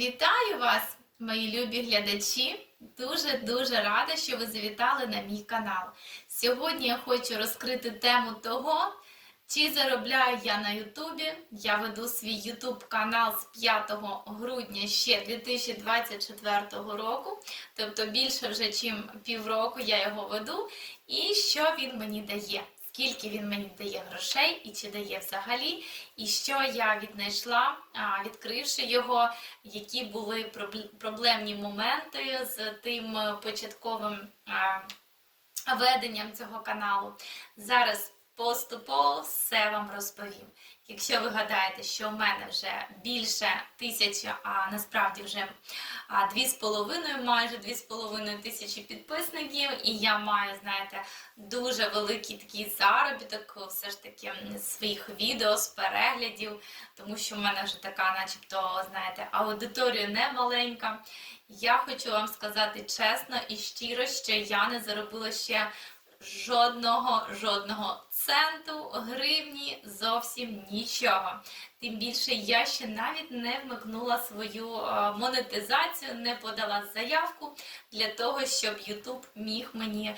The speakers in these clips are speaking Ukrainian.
Вітаю вас, мої любі глядачі! Дуже-дуже рада, що ви завітали на мій канал. Сьогодні я хочу розкрити тему того, чи заробляю я на Ютубі. Я веду свій Ютуб канал з 5 грудня ще 2024 року, тобто більше вже ніж півроку я його веду. І що він мені дає? Скільки він мені дає грошей і чи дає взагалі, і що я віднайшла, відкривши його, які були проблемні моменти з тим початковим веденням цього каналу. Зараз поступово все вам розповім. Якщо ви гадаєте, що в мене вже більше тисячі, а насправді вже дві з половиною, майже дві з половиною тисячі підписників, і я маю, знаєте, дуже великий такий заробіток, все ж таки своїх відео, з переглядів, тому що в мене вже така, начебто, знаєте, аудиторія не маленька. Я хочу вам сказати чесно і щиро, що я не заробила ще жодного жодного центу, гривні, зовсім нічого. Тим більше я ще навіть не вмикнула свою е, монетизацію, не подала заявку для того, щоб YouTube міг мені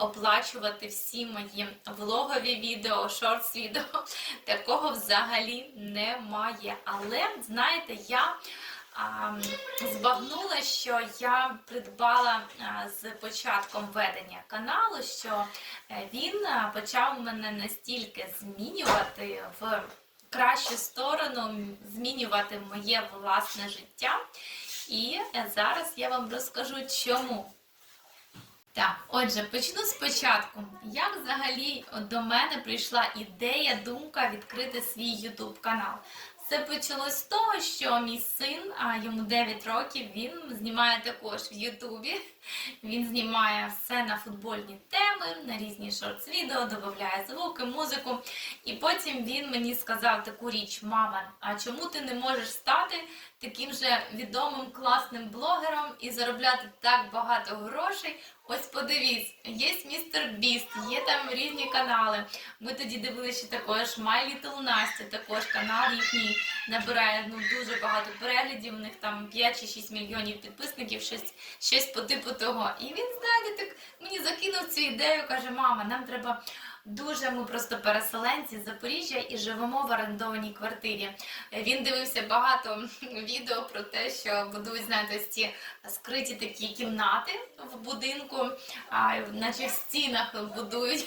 оплачувати всі мої влогові відео, шортс відео. Такого взагалі немає. Але знаєте, я збагнула, що я придбала з початком ведення каналу, що е, він почав мене настільки змінювати в кращу сторону, змінювати моє власне життя. І е, зараз я вам розкажу, чому. Так, отже, почну спочатку. Як взагалі до мене прийшла ідея, думка відкрити свій YouTube канал? Все почалось з того, що мій син, а йому 9 років, він знімає також в Ютубі. Він знімає все на футбольні теми, на різні шортс-відео, додає звуки, музику. І потім він мені сказав таку річ: мама, а чому ти не можеш стати таким же відомим класним блогером і заробляти так багато грошей? Ось подивіться, є містер Біст, є там різні канали. Ми тоді дивилися також My Little Настя, також канал їхній набирає ну, дуже багато переглядів. У них там 5 чи 6 мільйонів підписників, щось, щось по типу того. І він, знаєте, так мені закинув цю ідею, каже, мама, нам треба. Дуже ми просто переселенці з Запоріжжя і живемо в орендованій квартирі. Він дивився багато відео про те, що будують, знаєте, ось ці скриті такі кімнати в будинку, а, наче в стінах будують.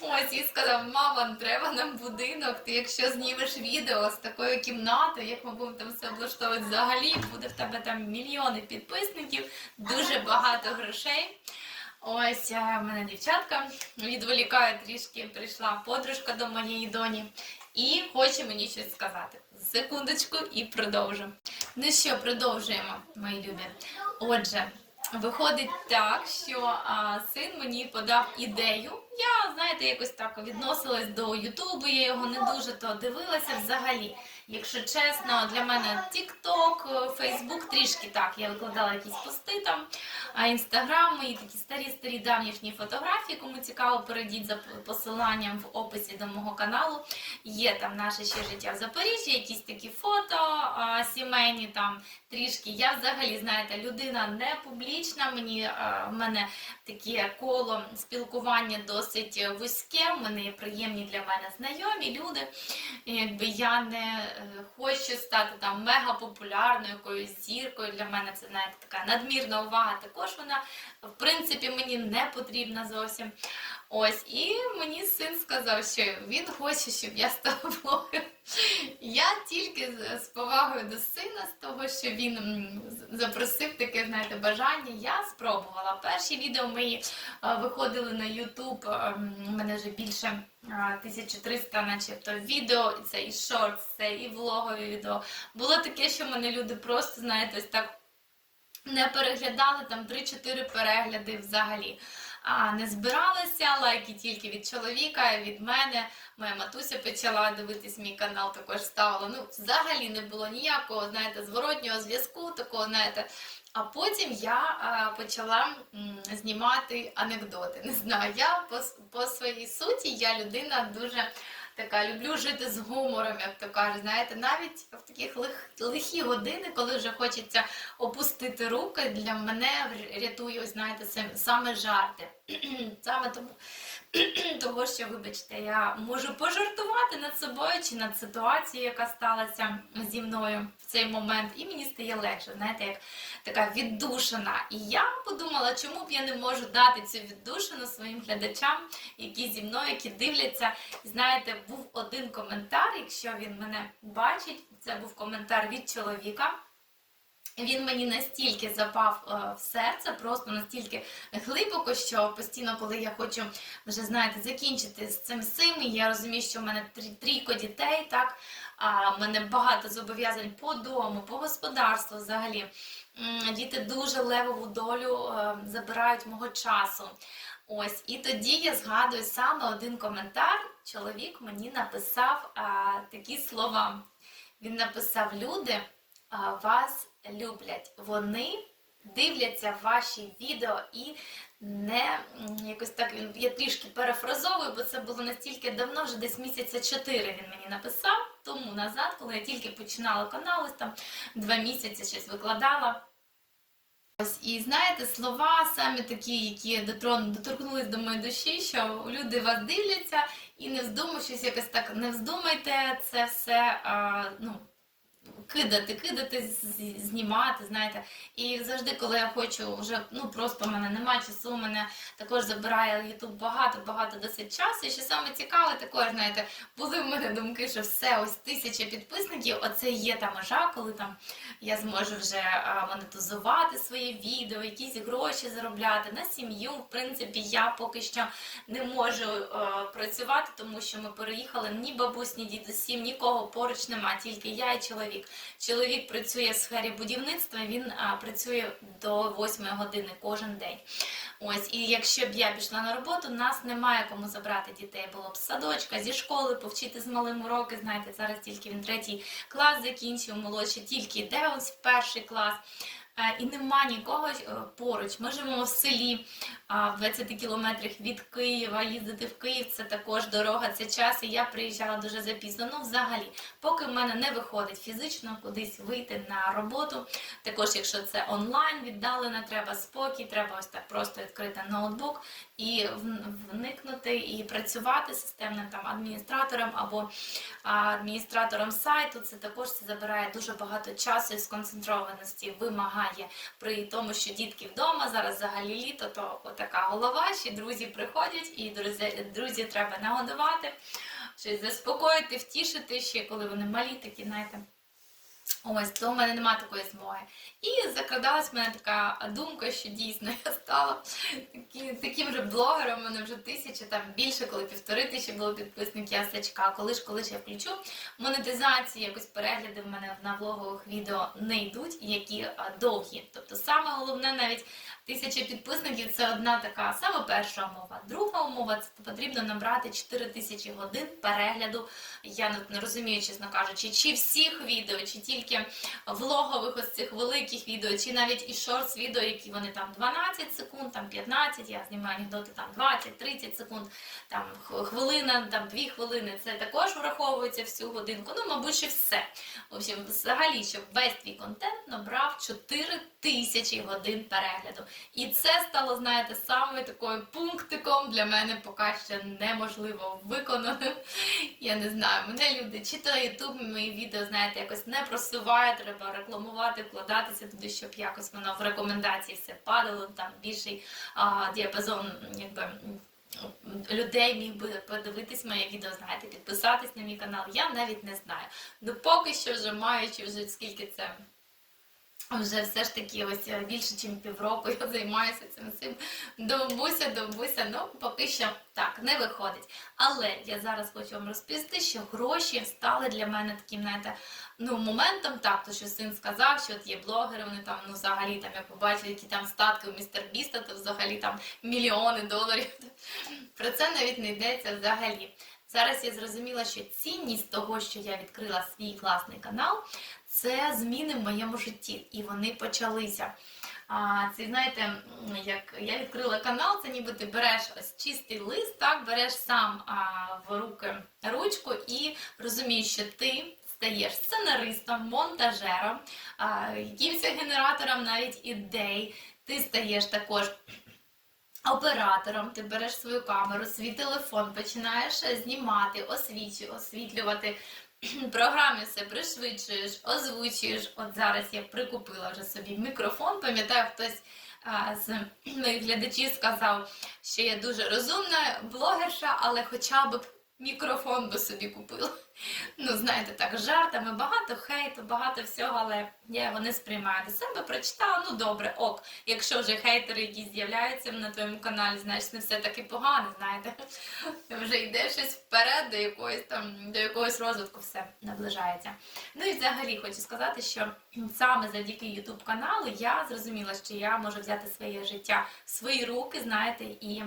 Ось і сказав, мама, треба нам будинок. Ти якщо знімеш відео з такою кімнатою, як ми будемо там все облаштовувати взагалі, буде в тебе там мільйони підписників, дуже багато грошей. Ось е, в мене дівчатка відволікає трішки, прийшла подружка до моєї доні і хоче мені щось сказати. Секундочку і продовжу. Ну що, продовжуємо, мої любі. Отже, виходить так, що а, син мені подав ідею. Я, знаєте, якось так відносилась до Ютубу, я його не дуже то дивилася взагалі. Якщо чесно, для мене TikTok, Facebook трішки так. Я викладала якісь пости там, а Інстаграм, мої такі старі-старі давнішні фотографії. Кому цікаво, перейдіть за посиланням в описі до мого каналу. Є там наше ще життя в Запоріжжі, якісь такі фото а, сімейні там трішки. Я взагалі, знаєте, людина не публічна. Мені а, в мене таке коло спілкування досить вузьке. В мене є приємні для мене знайомі люди. Якби я не е, хочу стати там мега популярною якоюсь зіркою. Для мене це навіть така надмірна увага. Також вона в принципі мені не потрібна зовсім. Ось, і мені син сказав, що він хоче, щоб я стала блогером. Я тільки з- повагою до сина, з того, що він запросив таке, знаєте, бажання, я спробувала. Перші відео мої е, виходили на YouTube, ем, у мене вже більше е, 1300 начебто відео, і це і шортс, це і влогові відео. Було таке, що мене люди просто, знаєте, ось так не переглядали там 3-4 перегляди взагалі. А не збиралися лайки тільки від чоловіка, від мене. Моя матуся почала дивитись мій канал, також ставила. Ну, взагалі не було ніякого, знаєте, зворотнього зв'язку, такого, знаєте. А потім я а, почала м, знімати анекдоти. Не знаю, я по, по своїй суті, я людина дуже така люблю жити з гумором, як то кажуть. Знаєте, навіть в таких лих, лихі години, коли вже хочеться опустити руки, для мене рятує, знаєте, саме жарти. Саме тому, того, що, вибачте, я можу пожартувати над собою чи над ситуацією, яка сталася зі мною в цей момент, і мені стає легше, знаєте, як така віддушина. І я подумала, чому б я не можу дати цю віддушину своїм глядачам, які зі мною, які дивляться. І знаєте, був один коментар, якщо він мене бачить, це був коментар від чоловіка. Він мені настільки запав е, в серце, просто настільки глибоко, що постійно, коли я хочу вже знаєте, закінчити з цим і я розумію, що в мене трійко дітей, так а в мене багато зобов'язань по дому, по господарству взагалі. Діти дуже левову долю е, забирають мого часу. Ось, і тоді я згадую саме один коментар. Чоловік мені написав а, такі слова. Він написав: Люди вас люблять. Вони дивляться ваші відео і не якось так він я трішки перефразовую, бо це було настільки давно, вже десь місяця чотири він мені написав тому назад, коли я тільки починала канал, там два місяці щось викладала. Ось і знаєте, слова саме такі, які доторкнулись до моєї душі, що люди вас дивляться і не вздумай щось якось так, не вздумайте це все а, ну, кидати, кидати, знімати, знаєте. І завжди, коли я хочу, вже ну просто в мене немає часу, у мене також забирає YouTube багато-багато досить часу. І що саме цікаве, також, знаєте, були в мене думки, що все, ось тисяча підписників, оце є та межа, коли там я зможу вже монетизувати своє відео, якісь гроші заробляти на сім'ю. В принципі, я поки що не можу е, працювати, тому що ми переїхали ні бабусь, ні дідусів, нікого поруч нема, тільки я і чоловік. Чоловік працює в сфері будівництва, він а, працює до 8 години кожен день. Ось, і якщо б я пішла на роботу, нас немає кому забрати дітей. Було б з садочка, зі школи, повчити з малим уроки. Знаєте, зараз тільки він третій клас закінчив, молодший тільки йде ось в перший клас. Е, І нема нікого е, поруч. Ми живемо в селі в 20 кілометрах від Києва. Їздити в Київ це також дорога, це час. І я приїжджала дуже запізно. Ну, взагалі, поки в мене не виходить фізично кудись вийти на роботу. Також, якщо це онлайн, віддалено, треба спокій, треба ось так просто відкрити ноутбук і вникнути і працювати системним там адміністратором або адміністратором сайту. Це також це забирає дуже багато часу і сконцентрованості, вимагає при тому, що дітки вдома зараз взагалі літо, то така голова, ще друзі приходять, і друзі, друзі треба нагодувати, щось заспокоїти, втішити ще, коли вони малі, такі, знаєте. Ось, то в мене немає такої змоги. І закрадалась в мене така думка, що дійсно я стала такі, таким же блогером, у мене вже тисяча, там більше, коли півтори тисячі було підписників, я все чекала, коли ж, коли ж я включу. Монетизації, якось перегляди в мене на влогових відео не йдуть, які довгі. Тобто саме головне навіть тисяча підписників це одна така саме перша умова. Друга умова це потрібно набрати 4 тисячі годин перегляду. Я не, розумію, чесно кажучи, чи всіх відео, чи тільки влогових ось цих великих відео, чи навіть і шортс відео, які вони там 12 секунд, там 15, я знімаю анекдоти там 20-30 секунд, там хвилина, там 2 хвилини. Це також враховується всю годинку. Ну, мабуть, що все. В общем, взагалі, щоб весь твій контент набрав 4 тисячі годин перегляду. І це стало, знаєте, самою такою пунктиком для мене поки ще неможливо виконаним. Я не знаю, мене люди, чи то Ютуб мої відео, знаєте, якось не просуває, треба рекламувати, вкладатися туди, щоб якось воно в рекомендації все падало, там більший а, діапазон, якби. Людей міг би подивитись моє відео, знаєте, підписатись на мій канал. Я навіть не знаю. Ну поки що вже маючи вже скільки це вже все ж таки ось е, більше, ніж півроку я займаюся цим цим. Довбуся, довбуся, ну поки що так не виходить. Але я зараз хочу вам розповісти, що гроші стали для мене таким, знаєте, ну моментом, так, то що син сказав, що от є блогери, вони там, ну взагалі там я побачила, які там статки у містер Біста, то взагалі там мільйони доларів. Про це навіть не йдеться взагалі. Зараз я зрозуміла, що цінність того, що я відкрила свій класний канал, це зміни в моєму житті, і вони почалися. А, це знаєте, як я відкрила канал, це ніби ти береш ось чистий лист, так береш сам а, в руки ручку і розумієш, що ти стаєш сценаристом, монтажером, якимось генератором навіть ідей. Ти стаєш також оператором, ти береш свою камеру, свій телефон, починаєш знімати, освітлювати. Програмі все пришвидшуєш, озвучуєш. От зараз я прикупила вже собі мікрофон. Пам'ятаю, хтось з моїх глядачів сказав, що я дуже розумна блогерша, але хоча б мікрофон би собі купила. Ну, знаєте, так, жартами, багато хейту, багато всього, але я його не сприймаю до себе. Прочитала, ну добре, ок. Якщо вже хейтери якісь з'являються на твоєму каналі, значить не все таки погано, знаєте. Вже йде щось вперед до якогось там, до якогось розвитку все наближається. Ну і взагалі хочу сказати, що саме завдяки YouTube каналу я зрозуміла, що я можу взяти своє життя в свої руки, знаєте, і.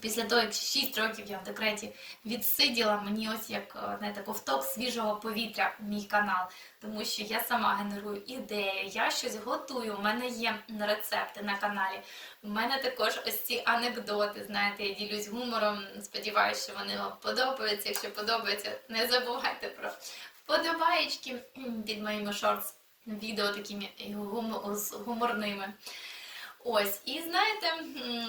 Після того, як 6 років я в декреті відсиділа, мені ось як е, знаєте, ковток свіжого повітря мій канал, тому що я сама генерую ідеї, я щось готую. У мене є рецепти на каналі. У мене також ось ці анекдоти. Знаєте, я ділюсь гумором. Сподіваюся, що вони вам подобаються. Якщо подобається, не забувайте про вподобаєчки під моїми шортс відео такими гуморними. Ось, і знаєте,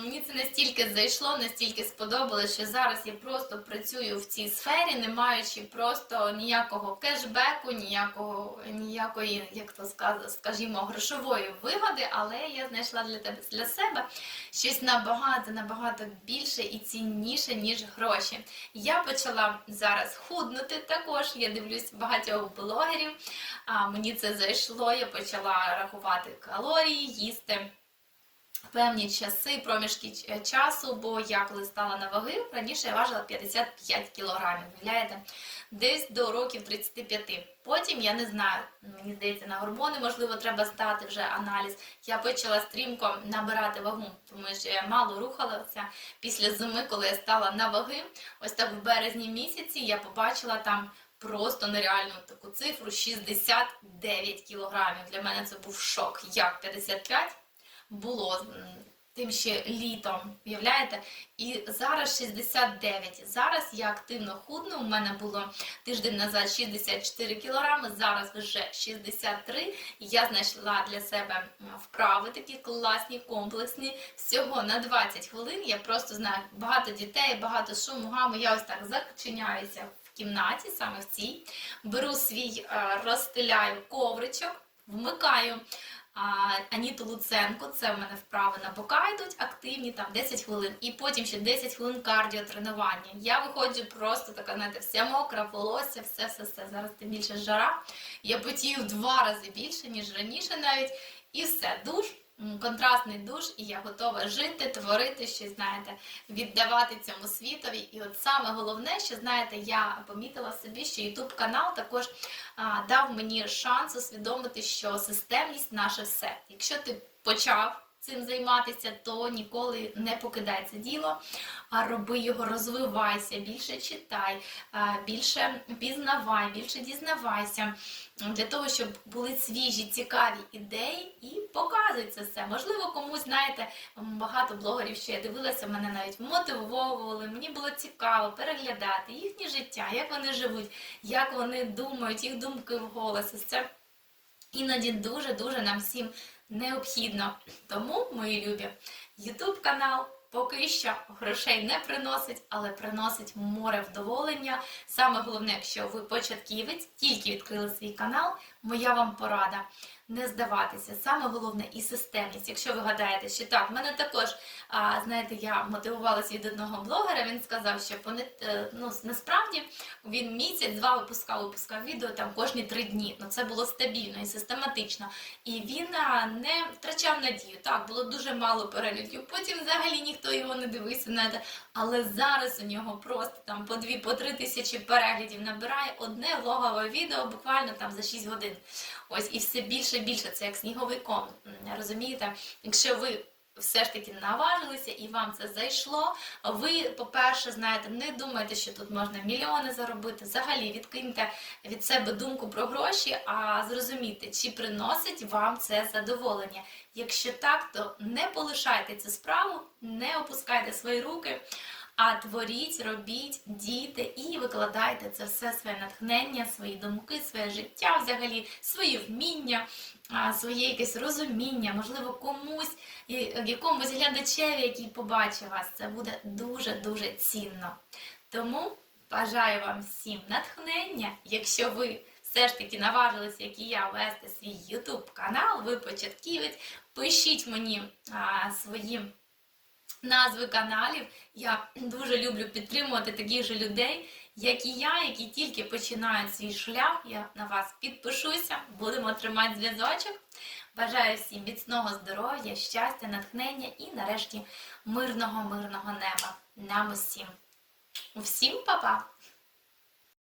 мені це настільки зайшло, настільки сподобалось, що зараз я просто працюю в цій сфері, не маючи просто ніякого кешбеку, ніякого, ніякої, як то скажімо, грошової вигоди, але я знайшла для тебе для себе щось набагато, набагато більше і цінніше, ніж гроші. Я почала зараз худнути також. Я дивлюсь багатьох блогерів. А мені це зайшло. Я почала рахувати калорії, їсти певні часи, проміжки е, часу, бо я коли стала на ваги, раніше я важила 55 кілограмів, уявляєте? Десь до років 35. Потім я не знаю, мені здається, на гормони можливо треба здати вже аналіз. Я почала стрімко набирати вагу, тому що я мало рухалася після зими, коли я стала на ваги. Ось так в березні місяці я побачила там. Просто нереальну таку цифру 69 кілограмів. Для мене це був шок. Як 55 було тим ще літом, уявляєте? І зараз 69. Зараз я активно худну. У мене було тиждень назад 64 кілограми, зараз вже 63. І Я знайшла для себе вправи такі класні, комплексні. Всього на 20 хвилин. Я просто знаю багато дітей, багато шуму, гаму. Я ось так зачиняюся в кімнаті, саме в цій. Беру свій, е, розстеляю ковричок, вмикаю Аніту Луценко, це в мене вправи на бока йдуть активні, там 10 хвилин, і потім ще 10 хвилин кардіотренування. Я виходжу просто така, знаєте, вся мокра, волосся, все, все, все. Зараз тим більше жара. Я потію в два рази більше, ніж раніше навіть. І все, душ, контрастний душ, і я готова жити, творити щось, знаєте, віддавати цьому світові. І от саме головне, що знаєте, я помітила собі, що YouTube канал також а, дав мені шанс усвідомити, що системність наше все. Якщо ти почав цим займатися, то ніколи не покидай це діло, а роби його, розвивайся, більше читай, більше пізнавай, більше дізнавайся. Для того, щоб були свіжі, цікаві ідеї і показуй це все. Можливо, комусь, знаєте, багато блогерів, що я дивилася, мене навіть мотивовували. Мені було цікаво переглядати їхнє життя, як вони живуть, як вони думають, їх думки вголос. Ось Це іноді дуже-дуже нам всім необхідно. Тому, мої любі, YouTube канал поки що грошей не приносить, але приносить море вдоволення. Саме головне, якщо ви початківець, тільки відкрили свій канал, моя вам порада. Не здаватися, саме головне і системність. Якщо ви гадаєте, що так, в мене також, а, знаєте, я мотивувалася від одного блогера. Він сказав, що е, ну, насправді він місяць-два випускав, випускав відео там кожні три дні. Ну це було стабільно і систематично. І він не втрачав надію. Так, було дуже мало переглядів. Потім взагалі ніхто його не дивився, знаєте. Але зараз у нього просто там по дві, по три тисячі переглядів набирає одне влогове відео буквально там за 6 годин. Ось і все більше і більше. Це як сніговий ком. Розумієте? Якщо ви все ж таки наважилися і вам це зайшло. Ви, по-перше, знаєте, не думайте, що тут можна мільйони заробити. Взагалі відкиньте від себе думку про гроші, а зрозумійте, чи приносить вам це задоволення. Якщо так, то не полишайте цю справу, не опускайте свої руки. А творіть, робіть, дійте і викладайте це все своє натхнення, свої думки, своє життя, взагалі, свої вміння, своє якесь розуміння, можливо, комусь, якомусь глядачеві, який побачив вас. Це буде дуже-дуже цінно. Тому бажаю вам всім натхнення, якщо ви все ж таки наважилися, як і я, вести свій YouTube канал, ви початківець, пишіть мені а, свої назви каналів. Я дуже люблю підтримувати таких же людей, як і я, які тільки починають свій шлях. Я на вас підпишуся, будемо тримати зв'язочок. Бажаю всім міцного здоров'я, щастя, натхнення і нарешті мирного, мирного неба. Нам усім. Усім па-па!